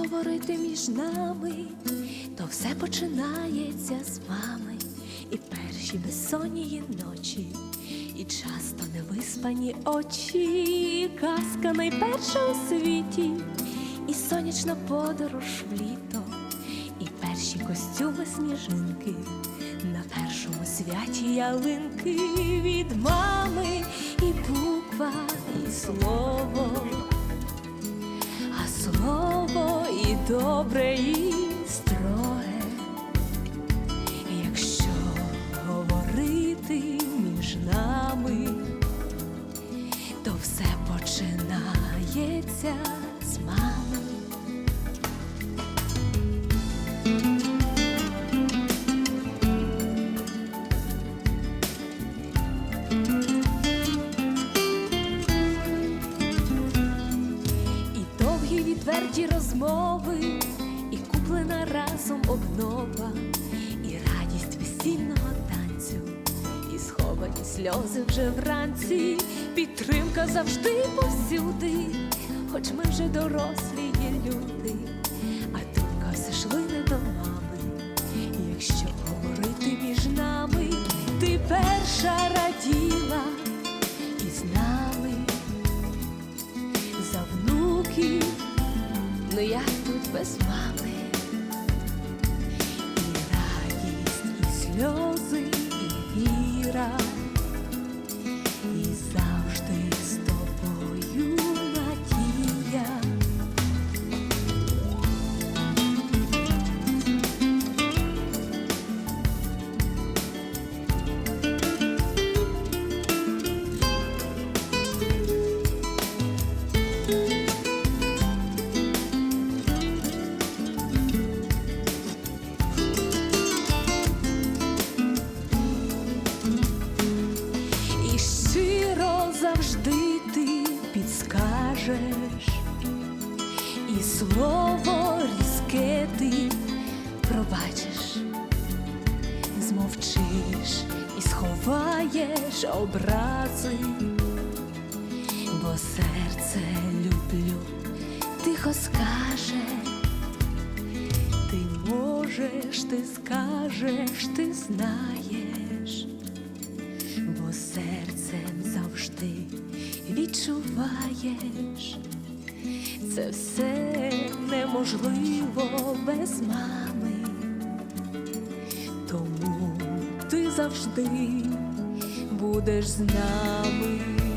говорити між нами, то все починається з мами. І перші безсонні ночі, і часто невиспані очі, казка найперша у світі, і сонячна подорож в літо, і перші костюми сніжинки, на першому святі ялинки від мами, і буква, і слово добре, і строге. Якщо говорити між нами, то все починається з мами. Відверті розмови, разом обнова, і радість весільного танцю, і сховані сльози вже вранці, підтримка завжди повсюди, хоч ми вже дорослі є люди, а думка все ж лине до мами. Якщо говорити між нами, ти перша раділа і з нами. За внуків, ну як тут без мами, підскажеш, і слово різке ти пробачиш, змовчиш і сховаєш образи, бо серце люблю, тихо скаже, ти можеш, ти скажеш, ти знаєш. Бо серцем завжди відчуваєш, це все неможливо без мами, тому ти завжди будеш з нами.